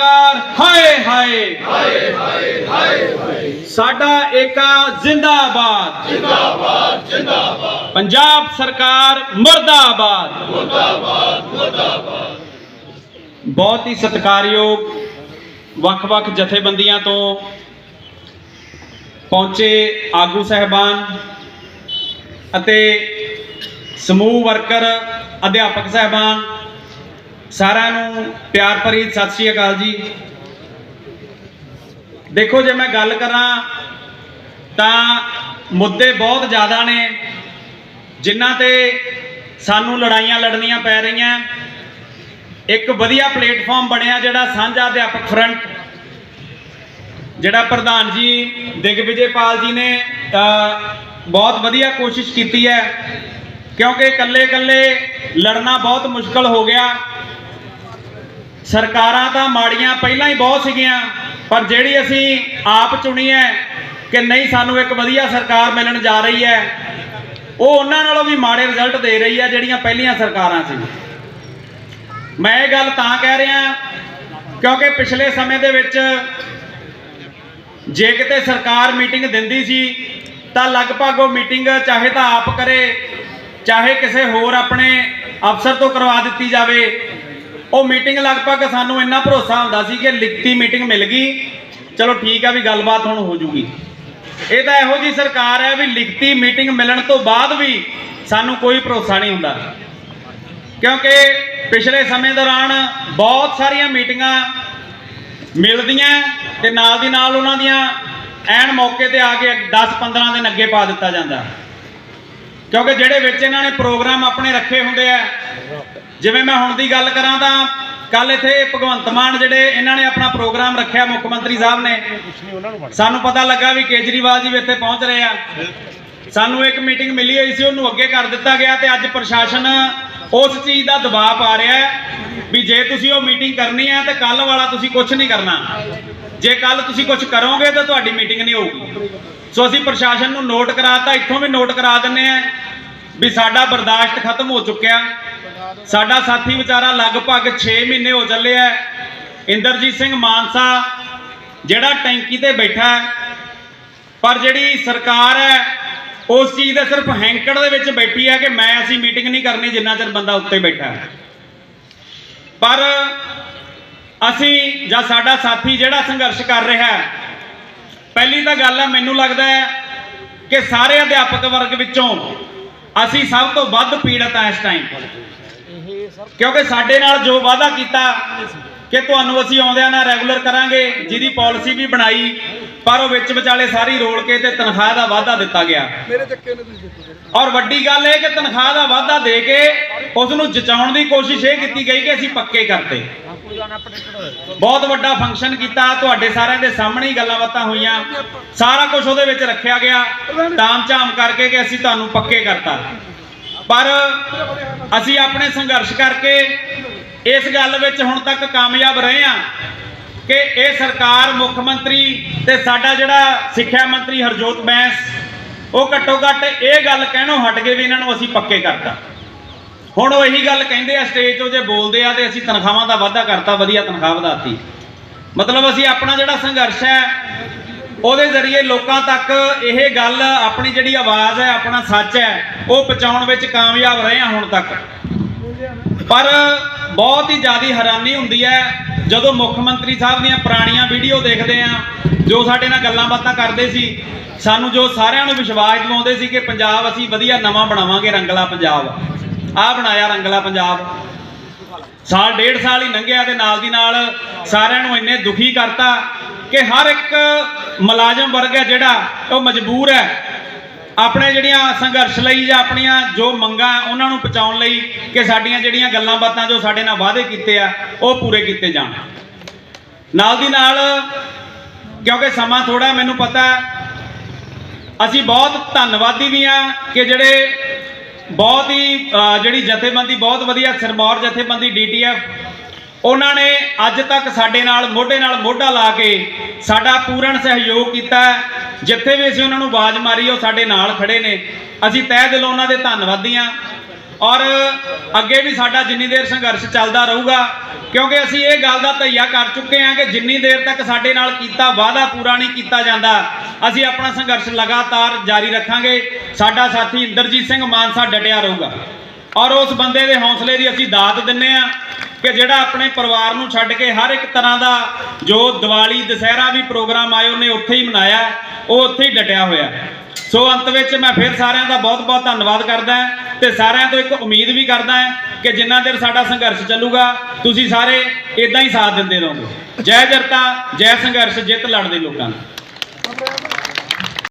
ਸਰਕਾਰ ਹਾਏ ਹਾਏ। ਹਾਏ ਹਾਏ ਹਾਏ ਸਾਡਾ ਏਕਾ ਜ਼ਿੰਦਾਬਾਦ। ਜ਼ਿੰਦਾਬਾਦ ਜ਼ਿੰਦਾਬਾਦ। ਪੰਜਾਬ ਸਰਕਾਰ ਮੁਰਦਾਬਾਦ। ਮੁਰਦਾਬਾਦ ਮੁਰਦਾਬਾਦ। ਬਹੁਤ ਹੀ ਸਤਿਕਾਰਯੋਗ ਵੱਖ-ਵੱਖ ਜਥੇਬੰਦੀਆਂ ਤੋਂ ਪਹੁੰਚੇ ਆਗੂ ਸਹਿਬਾਨ ਅਤੇ ਸਮੂਹ ਵਰਕਰ ਅਧਿਆਪਕ ਸਹਿਬਾਨ ਸਾਰਿਆਂ ਨੂੰ ਪਿਆਰ ਭਰੀ ਸਤਿ ਸ਼੍ਰੀ ਅਕਾਲ ਜੀ। ਦੇਖੋ ਜੇ ਮੈਂ ਗੱਲ ਕਰਾਂ, ਤਾਂ ਮੁੱਦੇ ਬਹੁਤ ਜ਼ਿਆਦਾ ਨੇ, ਜਿਨ੍ਹਾਂ ਤੇ ਸਾਨੂੰ ਲੜਾਈਆਂ ਲੜਨੀਆਂ ਪੈ ਰਹੀਆਂ। ਇੱਕ ਵਧੀਆ ਪਲੇਟਫਾਰਮ ਬਣਿਆ ਜਿਹੜਾ ਸਾਂਝਾ ਅਧਿਆਪਕ ਫਰੰਟ, ਜਿਹੜਾ ਪ੍ਰਧਾਨ ਜੀ ਦਿਗਵਿਜੇਪਾਲ ਜੀ ਨੇ ਬਹੁਤ ਵਧੀਆ ਕੋਸ਼ਿਸ਼ ਕੀਤੀ ਹੈ। ਕਿਉਂਕਿ ਇਕੱਲੇ ਇਕੱਲੇ ਲੜਨਾ ਬਹੁਤ ਮੁਸ਼ਕਲ ਹੋ ਗਿਆ। ਸਰਕਾਰਾਂ ਤਾਂ ਮਾੜੀਆਂ ਪਹਿਲਾਂ ਹੀ ਬਹੁਤ ਸੀਗੀਆਂ, ਪਰ ਜਿਹੜੀ ਅਸੀਂ ਆਪ ਚੁਣੀ ਹੈ ਕਿ ਨਹੀਂ ਸਾਨੂੰ ਇੱਕ ਵਧੀਆ ਸਰਕਾਰ ਮਿਲਣ ਜਾ ਰਹੀ ਹੈ, ਉਹ ਉਹਨਾਂ ਨਾਲੋਂ ਵੀ ਮਾੜੇ ਰਿਜ਼ਲਟ ਦੇ ਰਹੀ ਹੈ ਜਿਹੜੀਆਂ ਪਹਿਲੀਆਂ ਸਰਕਾਰਾਂ ਸੀ। ਮੈਂ ਇਹ ਗੱਲ ਤਾਂ ਕਹਿ ਰਿਹਾ ਕਿਉਂਕਿ ਪਿਛਲੇ ਸਮੇਂ ਦੇ ਵਿੱਚ ਜੇ ਕਿਤੇ ਸਰਕਾਰ ਮੀਟਿੰਗ ਦਿੰਦੀ ਸੀ, ਤਾਂ ਲਗਭਗ ਉਹ ਮੀਟਿੰਗ ਚਾਹੇ ਤਾਂ ਆਪ ਕਰੇ, ਚਾਹੇ ਕਿਸੇ ਹੋਰ ਆਪਣੇ ਅਫਸਰ ਤੋਂ ਕਰਵਾ ਦਿੱਤੀ ਜਾਵੇ ਉਹ ਮੀਟਿੰਗ ਲਗਭਗ ਸਾਨੂੰ ਇੰਨਾ ਭਰੋਸਾ ਹੁੰਦਾ ਸੀ ਕਿ ਲਿਖਤੀ ਮੀਟਿੰਗ ਮਿਲ ਗਈ। ਚਲੋ ਠੀਕ ਆ ਵੀ ਗੱਲਬਾਤ ਹੁਣ ਹੋ ਜੂਗੀ। ਇਹ ਤਾਂ ਇਹੋ ਜੀ ਸਰਕਾਰ ਹੈ ਵੀ ਲਿਖਤੀ ਮੀਟਿੰਗ ਮਿਲਣ ਤੋਂ ਬਾਅਦ ਵੀ ਸਾਨੂੰ ਕੋਈ ਭਰੋਸਾ ਨਹੀਂ ਹੁੰਦਾ। ਕਿਉਂਕਿ ਪਿਛਲੇ ਸਮੇਂ ਦੌਰਾਨ ਬਹੁਤ ਸਾਰੀਆਂ ਮੀਟਿੰਗਾਂ ਮਿਲਦੀਆਂ ਤੇ ਨਾਲ ਦੀ ਨਾਲ ਉਹਨਾਂ ਦੀਆਂ ਐਨ ਮੌਕੇ ਤੇ ਆ ਕੇ 10-15 ਦਿਨ ਅੱਗੇ ਪਾ ਦਿੱਤਾ ਜਾਂਦਾ। ਕਿਉਂਕਿ ਜਿਹੜੇ ਵਿੱਚ ਇਹਨਾਂ ਨੇ ਪ੍ਰੋਗਰਾਮ ਆਪਣੇ ਰੱਖੇ ਹੁੰਦੇ ਆ ਜਿਵੇਂ ਮੈਂ ਹੁਣ ਦੀ ਗੱਲ ਕਰਾਂ ਤਾਂ ਕੱਲ ਇੱਥੇ ਭਗਵੰਤ ਮਾਨ ਜਿਹੜੇ ਇਹਨਾਂ ਨੇ ਆਪਣਾ ਪ੍ਰੋਗਰਾਮ ਰੱਖਿਆ ਮੁੱਖ ਮੰਤਰੀ ਸਾਹਿਬ ਨੇ। ਸਾਨੂੰ ਪਤਾ ਲੱਗਾ ਵੀ ਕੇਜਰੀਵਾਲ ਜੀ ਵੀ ਇੱਥੇ ਪਹੁੰਚ ਰਹੇ ਆ। ਸਾਨੂੰ ਇੱਕ ਮੀਟਿੰਗ ਮਿਲੀ ਹੋਈ ਸੀ, ਉਹਨੂੰ ਅੱਗੇ ਕਰ ਦਿੱਤਾ ਗਿਆ ਤੇ ਅੱਜ ਪ੍ਰਸ਼ਾਸਨ ਉਸ ਚੀਜ਼ ਦਾ ਦਬਾਅ ਪਾ ਰਿਹਾ ਵੀ ਜੇ ਤੁਸੀਂ ਉਹ ਮੀਟਿੰਗ ਕਰਨੀ ਹੈ ਤੇ ਕੱਲ ਵਾਲਾ ਤੁਸੀਂ ਕੁਝ ਨਹੀਂ ਕਰਨਾ। ਜੇ ਕੱਲ ਤੁਸੀਂ ਕੁਝ ਕਰੋਗੇ ਤਾਂ ਤੁਹਾਡੀ ਮੀਟਿੰਗ ਨਹੀਂ ਹੋਊਗੀ। ਸੋ ਅਸੀਂ ਪ੍ਰਸ਼ਾਸਨ ਨੂੰ ਨੋਟ ਕਰਾਤਾ ਇੱਥੋਂ ਵੀ ਨੋਟ ਕਰਾ ਦਿੰਨੇ ਆ ਵੀ ਸਾਡਾ ਬਰਦਾਸ਼ਤ ਖਤਮ ਹੋ ਚੁੱਕਿਆ। ਸਾਡਾ ਸਾਥੀ ਵਿਚਾਰਾ ਲਗਭਗ 6 ਮਹੀਨੇ ਹੋ ਚੱਲੇ ਆ। ਇੰਦਰਜੀਤ ਸਿੰਘ ਮਾਨਸਾ ਜਿਹੜਾ ਟੈਂਕੀ ਤੇ ਬੈਠਾ ਪਰ ਜਿਹੜੀ ਸਰਕਾਰ ਹੈ, ਉਸ ਚੀਜ਼ ਦੇ ਸਿਰਫ ਹੈਂਕੜ ਦੇ ਵਿੱਚ ਬੈਠੀ ਹੈ ਕਿ ਮੈਂ ਅਸੀਂ ਮੀਟਿੰਗ ਨਹੀਂ ਕਰਨੀ ਜਿੰਨਾ ਚਿਰ ਬੰਦਾ ਉੱਤੇ ਬੈਠਾ ਹੈ। ਪਰ ਅਸੀਂ ਜਾਂ ਸਾਡਾ ਸਾਥੀ ਜਿਹੜਾ ਸੰਘਰਸ਼ ਕਰ ਰਿਹਾ ਹੈ, ਪਹਿਲੀ ਤਾਂ ਗੱਲ ਹੈ, ਮੈਨੂੰ ਲੱਗਦਾ ਹੈ ਕਿ ਸਾਰੇ ਅਧਿਆਪਕ ਵਰਗ ਵਿੱਚੋਂ ਅਸੀਂ ਸਭ ਤੋਂ ਵੱਧ ਪੀੜਤ ਹਾਂ ਇਸ ਟਾਈਮ ਕਿਉਂਕਿ ਸਾਡੇ ਨਾਲ ਜੋ ਵਾਅਦਾ ਕੀਤਾ ਕਿ ਤੁਹਾਨੂੰ ਅਸੀਂ ਆਉਂਦਿਆਂ ਨਾਲ ਰੈਗੂਲਰ ਕਰਾਂਗੇ ਜਿਹਦੀ ਪਾਲਿਸੀ ਵੀ ਬਣਾਈ ਪਰ ਉਹ ਵਿੱਚ ਵਿਚਾਲੇ ਸਾਰੀ ਰੋਲ ਕੇ ਤੇ ਤਨਖਾਹ ਦਾ ਵਾਅਦਾ ਦਿੱਤਾ ਗਿਆ। ਮੇਰੇ ਚੱਕੇ ਨੇ ਤੁਸੀਂ ਦੇਖੋ। ਔਰ ਵੱਡੀ ਗੱਲ ਇਹ ਕਿ ਤਨਖਾਹ ਦਾ ਵਾਅਦਾ ਦੇ ਕੇ ਉਸ ਨੂੰ ਜਚਾਉਣ ਦੀ ਕੋਸ਼ਿਸ਼ ਇਹ ਕੀਤੀ ਗਈ ਕਿ ਅਸੀਂ ਪੱਕੇ ਕਰਤੇ। ਬਹੁਤ ਵੱਡਾ ਫੰਕਸ਼ਨ ਕੀਤਾ ਤੁਹਾਡੇ ਸਾਰਿਆਂ ਦੇ ਸਾਹਮਣੇ ਹੀ ਗੱਲਾਂ ਬਾਤਾਂ ਹੋਈਆਂ। ਸਾਰਾ ਕੁਝ ਉਹਦੇ ਵਿੱਚ ਰੱਖਿਆ ਗਿਆ। ਤਾਮ ਝਾਮ ਕਰਕੇ ਕਿ ਅਸੀਂ ਤੁਹਾਨੂੰ ਪੱਕੇ ਕਰਤਾ। ਪਰ ਅਸੀਂ ਆਪਣੇ ਸੰਘਰਸ਼ ਕਰਕੇ ਇਸ ਗੱਲ ਵਿੱਚ ਹੁਣ ਤੱਕ ਕਾਮਯਾਬ ਰਹੇ ਹਾਂ ਕਿ ਇਹ ਸਰਕਾਰ ਮੁੱਖ ਮੰਤਰੀ ਤੇ ਸਾਡਾ ਜਿਹੜਾ ਸਿੱਖਿਆ ਮੰਤਰੀ ਹਰਜੋਤ ਬੈਂਸ, ਉਹ ਘੱਟੋ ਘੱਟ ਇਹ ਗੱਲ ਕਹਿਣੋਂ ਹਟ ਗਏ ਵੀ ਇਹਨਾਂ ਨੂੰ ਅਸੀਂ ਪੱਕੇ ਕਰਤਾ। ਹੁਣ ਉਹ ਇਹੀ ਗੱਲ ਕਹਿੰਦੇ ਆ ਸਟੇਜ ਤੋਂ ਜੇ ਬੋਲਦੇ ਆ ਤੇ ਅਸੀਂ ਤਨਖਾਹਾਂ ਦਾ ਵਾਅਦਾ ਕਰਤਾ, ਵਧੀਆ ਤਨਖਾਹ ਵਧਾਤੀ। ਮਤਲਬ ਅਸੀਂ ਆਪਣਾ ਜਿਹੜਾ ਸੰਘਰਸ਼ ਹੈ ਉਹਦੇ ਜ਼ਰੀਏ ਲੋਕਾਂ ਤੱਕ ਇਹ ਗੱਲ ਆਪਣੀ ਜਿਹੜੀ ਆਵਾਜ਼ ਹੈ, ਆਪਣਾ ਸੱਚ ਹੈ, ਉਹ ਪਹੁੰਚਾਉਣ ਵਿੱਚ ਕਾਮਯਾਬ ਰਹੇ ਹਾਂ ਹੁਣ ਤੱਕ। ਪਰ ਬਹੁਤ ਹੀ ਜ਼ਿਆਦਾ ਹੈਰਾਨੀ ਹੁੰਦੀ ਹੈ, ਜਦੋਂ ਮੁੱਖ ਮੰਤਰੀ ਸਾਹਿਬ ਦੀਆਂ ਪੁਰਾਣੀਆਂ ਵੀਡੀਓ ਦੇਖਦੇ ਆ ਜੋ ਸਾਡੇ ਨਾਲ ਗੱਲਾਂ ਬਾਤਾਂ ਕਰਦੇ ਸੀ, ਸਾਨੂੰ ਜੋ ਸਾਰਿਆਂ ਨੂੰ ਵਿਸ਼ਵਾਸ ਦਿਵਾਉਂਦੇ ਸੀ ਕਿ ਪੰਜਾਬ ਅਸੀਂ ਵਧੀਆ ਨਵਾਂ ਬਣਾਵਾਂਗੇ, ਰੰਗਲਾ ਪੰਜਾਬ। ਆਹ ਬਣਾਇਆ ਰੰਗਲਾ ਪੰਜਾਬ। ਸਾਲ, ਡੇਢ ਸਾਲ ਹੀ ਲੰਘਿਆ ਤੇ ਨਾਲ ਦੀ ਨਾਲ ਸਾਰਿਆਂ ਨੂੰ ਇੰਨੇ ਦੁਖੀ ਕਰਤਾ ਕਿ ਹਰ ਇੱਕ ਮੁਲਾਜ਼ਮ ਵਰਗ ਹੈ ਜਿਹੜਾ ਉਹ ਮਜਬੂਰ ਹੈ। ਆਪਣੇ ਜਿਹੜੀਆਂ ਸੰਘਰਸ਼ ਲਈ ਜਾਂ ਆਪਣੀਆਂ ਜੋ ਮੰਗਾਂ ਉਹਨਾਂ ਨੂੰ ਪਹੁੰਚਾਉਣ ਲਈ ਕਿ ਸਾਡੀਆਂ ਜਿਹੜੀਆਂ ਗੱਲਾਂ ਬਾਤਾਂ ਜੋ ਸਾਡੇ ਨਾਲ ਵਾਅਦੇ ਕੀਤੇ ਆ, ਉਹ ਪੂਰੇ ਕੀਤੇ ਜਾਣ। ਨਾਲ ਦੀ ਨਾਲ, ਕਿਉਂਕਿ ਸਮਾਂ ਥੋੜਾ ਮੈਨੂੰ ਪਤਾ ਅਸੀਂ ਬਹੁਤ ਧੰਨਵਾਦੀ ਵੀ ਆ ਕਿ ਜਿਹੜੇ ਬਹੁਤ ਹੀ ਜਿਹੜੀ ਜਥੇਬੰਦੀ, ਬਹੁਤ ਵਧੀਆ ਸਿਰਮੌਰ ਜਥੇਬੰਦੀ ਡੀਟੀਐਫ ਉਹਨਾਂ ਨੇ ਅੱਜ ਤੱਕ ਸਾਡੇ ਨਾਲ, ਮੋਢੇ ਨਾਲ ਮੋਢਾ ਲਾ ਕੇ ਸਾਡਾ ਪੂਰਨ ਸਹਿਯੋਗ ਕੀਤਾ ਜਿੱਥੇ ਵੀ ਅਸੀਂ ਉਹਨਾਂ ਨੂੰ ਆਵਾਜ਼ ਮਾਰੀ, ਉਹ ਸਾਡੇ ਨਾਲ ਖੜੇ ਨੇ। ਅਸੀਂ ਤਹਿ ਦਿਲੋਂ ਉਹਨਾਂ ਦੇ ਧੰਨਵਾਦੀ ਹਾਂ। ਔਰ ਅੱਗੇ ਵੀ ਸਾਡਾ ਜਿੰਨੀ ਦੇਰ ਸੰਘਰਸ਼ ਚੱਲਦਾ ਰਹੂਗਾ, ਕਿਉਂਕਿ ਅਸੀਂ ਇਹ ਗੱਲ ਦਾ ਤਈਆ ਕਰ ਚੁੱਕੇ ਹਾਂ ਕਿ ਜਿੰਨੀ ਦੇਰ ਤੱਕ ਸਾਡੇ ਨਾਲ ਕੀਤਾ ਵਾਅਦਾ ਪੂਰਾ ਨਹੀਂ ਕੀਤਾ ਜਾਂਦਾ, ਅਸੀਂ ਆਪਣਾ ਸੰਘਰਸ਼ ਲਗਾਤਾਰ ਜਾਰੀ ਰੱਖਾਂਗੇ। ਸਾਡਾ ਸਾਥੀ ਇੰਦਰਜੀਤ ਸਿੰਘ ਮਾਨਸਾ ਡਟਿਆ ਰਹੂਗਾ। ਔਰ ਉਸ ਬੰਦੇ ਦੇ ਹੌਸਲੇ ਦੀ ਅਸੀਂ ਦਾਤ ਦਿੰਨੇ ਆ ਕਿ ਜਿਹੜਾ ਆਪਣੇ ਪਰਿਵਾਰ ਨੂੰ ਛੱਡ ਕੇ ਹਰ ਇੱਕ ਤਰ੍ਹਾਂ ਦਾ ਜੋ ਦੀਵਾਲੀ, ਦੁਸਹਿਰਾ ਵੀ ਪ੍ਰੋਗਰਾਮ ਆਏ, ਉਹਨੇ ਉੱਥੇ ਹੀ ਮਨਾਇਆ ਉਹ ਉੱਥੇ ਹੀ ਡਟਿਆ ਹੋਇਆ ਸੋ ਅੰਤ ਵਿੱਚ ਮੈਂ ਫਿਰ ਸਾਰਿਆਂ ਦਾ ਬਹੁਤ-ਬਹੁਤ ਧੰਨਵਾਦ ਕਰਦਾ ਹਾਂ ਤੇ ਸਾਰਿਆਂ ਤੋਂ ਇੱਕ ਉਮੀਦ ਵੀ ਕਰਦਾ ਕਿ ਜਿੰਨਾ ਦੇਰ ਸਾਡਾ ਸੰਘਰਸ਼ ਚੱਲੂਗਾ, ਤੁਸੀਂ ਸਾਰੇ ਇਦਾਂ ਹੀ ਸਾਥ ਦਿੰਦੇ ਰਹੋਗੇ। ਜੈ ਜਰਤਾ ਜੈ ਸੰਘਰਸ਼, ਜਿੱਤ ਲੜਦੇ ਲੋਕਾਂ ਨੂੰ